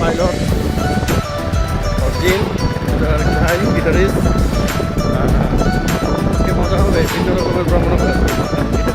Pilot origin ভাই guitarist আজকে মজা হবে বিভিন্ন রকমের ভ্রমণ হবে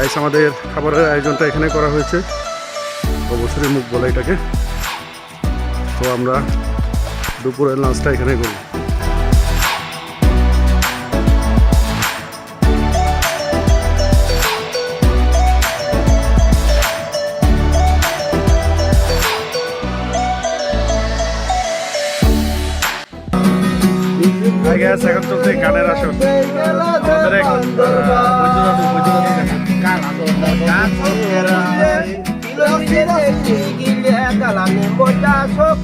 guys, আমাদের খাবারের আয়োজনটা এখানে করা হয়েছে। অবসরের মুখ বলে এটাকে। তো আমরা দুপুরের লাঞ্চটা এখানে করি। এখন চলছে গানের আসর। আমাদের এক Baidyanath Baidyanath Làm thêm tớ đẹp, làm thêm tớ đẹp. Lớp tía đấy, em chỉ ghi lại. Tao làm em bôi da cho.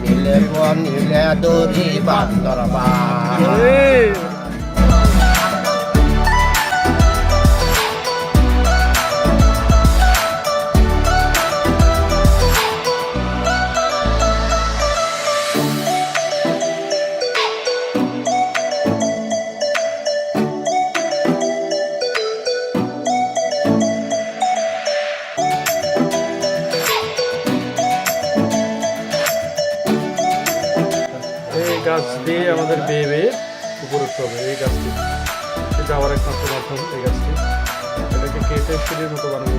মিলে বনিলে দড়ি বান্দর বা দিয়ে আমাদের বেয়ে বেয়ে উপরে উঠতে হবে এই গাছটি। যাওয়ার একমাত্র মাধ্যম, এই গাছটি। এটাকে কেটে সিঁড়ির মতো বানানো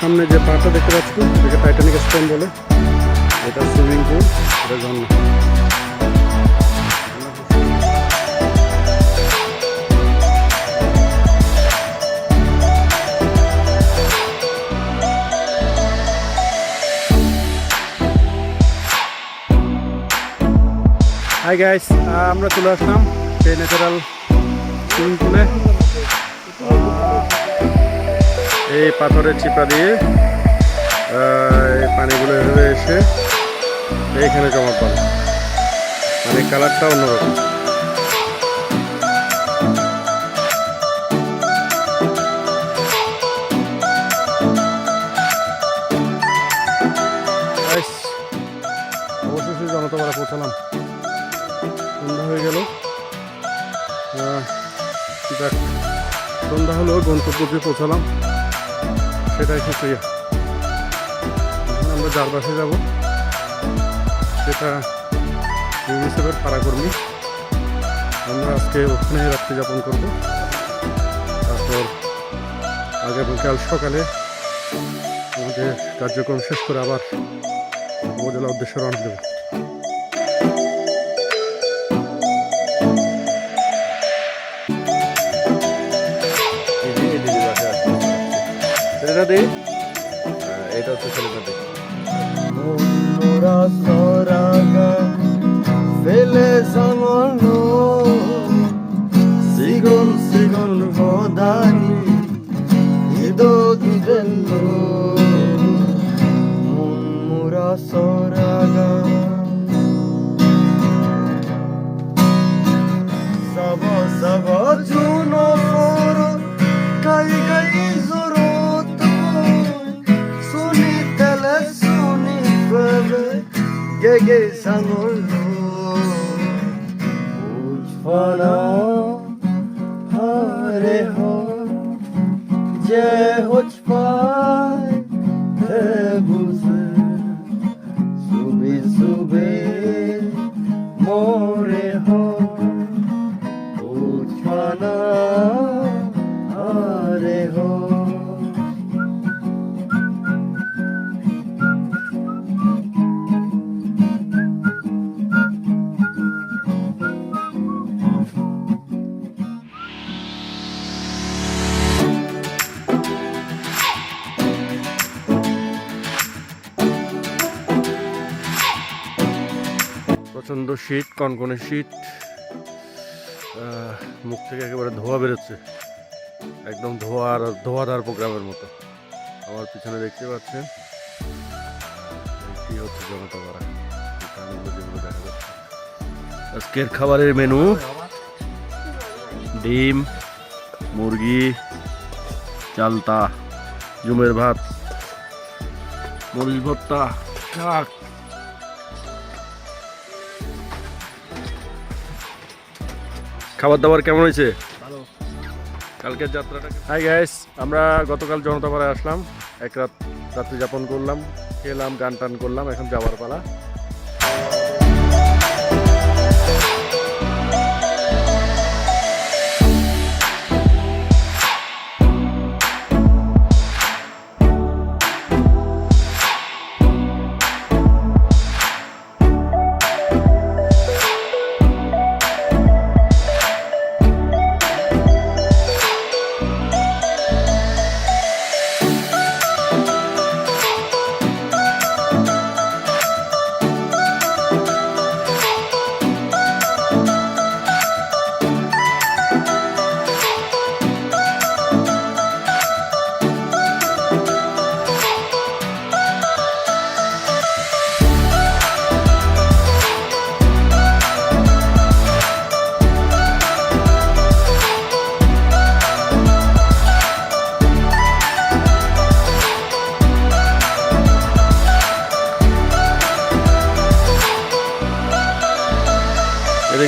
সামনে যে পাটা দেখতে পাচ্ছি এটাকে টাইটানিক স্টোন বলে। এটা সুইমিং পুল এটা ঝর্ণা হাই গাইস আমরা চলে আসলাম সেই ন্যাচারাল সুইমিং পুলে এই পাথরের চিপা দিয়ে এই পানিগুলো এভাবে এসে এইখানে জমা পড়ে মানে কালারটা অন্যরকম। অবশেষে জনতাপাড়া পৌঁছালাম। সন্ধ্যা হলো গন্তব্যতে পৌঁছালাম। সেটাই এখন আমরা যার বাসে যাব, সেটা ইউনিসেফের পাড়াকর্মী আমরা আজকে ওখানে রাত্রি যাপন করব। তারপর আগামীকাল সকালে আমাদের কার্যক্রম শেষ করে আবার উপজেলা উদ্দেশ্যে রওনা দেবো। ছেলেটা দিই এটা হচ্ছে ছেলেটা what's fun. শীত, কনকনে শীত মুখ থেকে একেবারে ধোয়া বেরোচ্ছে। একদম ধোয়ার ধোয়াধার প্রোগ্রামের মতো। আমার পিছনে দেখতে পাচ্ছেন, এটি হচ্ছে জনতা পাড়া। দেখা যাচ্ছে। আজকের খাবারের মেনু, ডিম, মুরগি, চালতা, জুমের ভাত, মরিচ ভর্তা, শাক খাবার দাবার কেমন হয়েছে? ভালো। কালকের যাত্রাটা হাই গাইস আমরা গতকাল জনতা জনতাপাড়ায় আসলাম। এক রাত রাত্রি যাপন করলাম খেলাম গান টান করলাম এখন যাওয়ার পালা।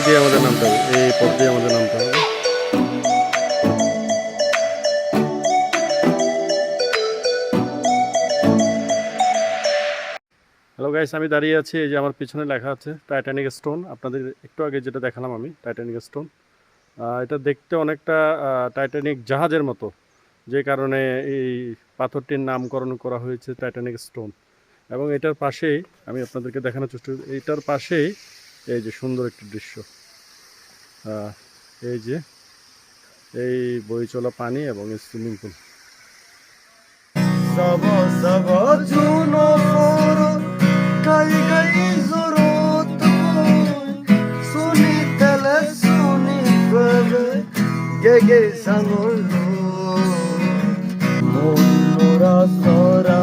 দিয়ে আমাদের নামতে হবে, এই পথ দিয়ে আমাদের নামতে হবে। হ্যালো গাইস আমি দাঁড়িয়ে আছি, এই যে আমার পিছনে লেখা আছে টাইটানিক স্টোন আপনাদের একটু আগে যেটা দেখালাম আমি টাইটানিক স্টোন এটা দেখতে অনেকটা টাইটানিক জাহাজের মতো, যে কারণে এই পাথরটির নামকরণ করা হয়েছে টাইটানিক স্টোন এবং এটার পাশেই, আমি আপনাদেরকে দেখানোর চেষ্টা করি, এইটার পাশেই এই যে সুন্দর একটি দৃশ্য। এই যে এই বই চলা পানি এবং সুইমিং পুল গে গে সাঙ্গল মোরা সরা